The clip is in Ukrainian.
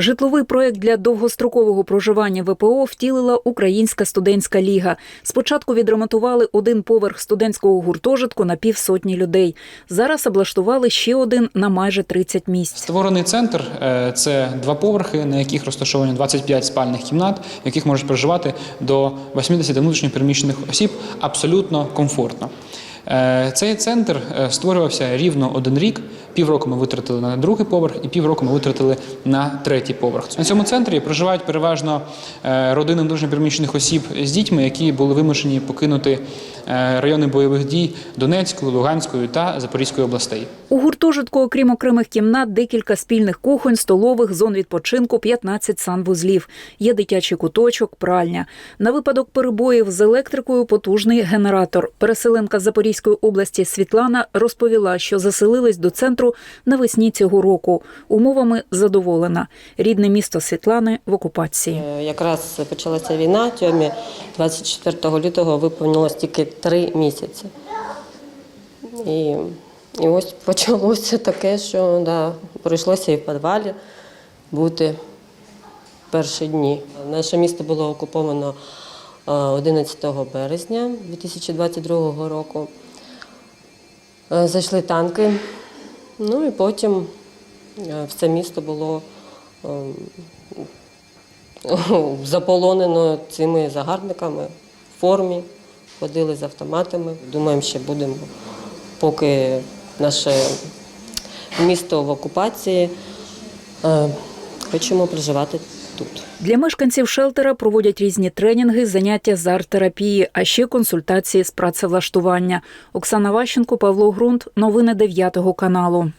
Житловий проект для довгострокового проживання ВПО втілила Українська студентська ліга. Спочатку відремонтували один поверх студентського гуртожитку на півсотні людей. Зараз облаштували ще один на майже 30 місць. Створений центр е, це два поверхи, на яких розташовані 25 спальних кімнат, в яких можуть проживати до 80 внутрішньопереміщених осіб абсолютно комфортно. Е, Цей центр е, створювався рівно один рік. Півроку ми витратили на другий поверх, і півроку ми витратили на третій поверх. На цьому центрі проживають переважно родини родини внутрішньопереміщених осіб з дітьми, які були вимушені покинути е, райони бойових дій Донецької, Луганської та Запорізької областей. У гуртожитку, окрім окремих кімнат, декілька спільних кухонь, столових, зон відпочинку, 15 санвузлів. Є дитячий куточок, пральня. На випадок перебоїв з електрикою потужний генератор. Переселенка з Запорізької області Світлана розповіла, що заселились до центру навесні цього року. Умовами задоволена. Рідне місто Світлани в окупації. Е, Якраз почалася війна, Тьомі 24 лютого виповнилось тільки три місяці. І, і ось почалося таке, що да, прийшлося і в підвалі бути перші дні. Наше місто було окуповано е, 11 березня 2022 року. Зайшли танки, ну і потім все місто було заполонено цими загарбниками в формі, ходили з автоматами. Думаємо, ще будемо, поки наше місто в окупації. Е, Хочемо проживати тут. Для мешканців шелтера проводять різні тренінги, заняття з арт-терапії, а ще консультації з працевлаштування. Оксана Ващенко, Павло Грунт. Новини 9 каналу.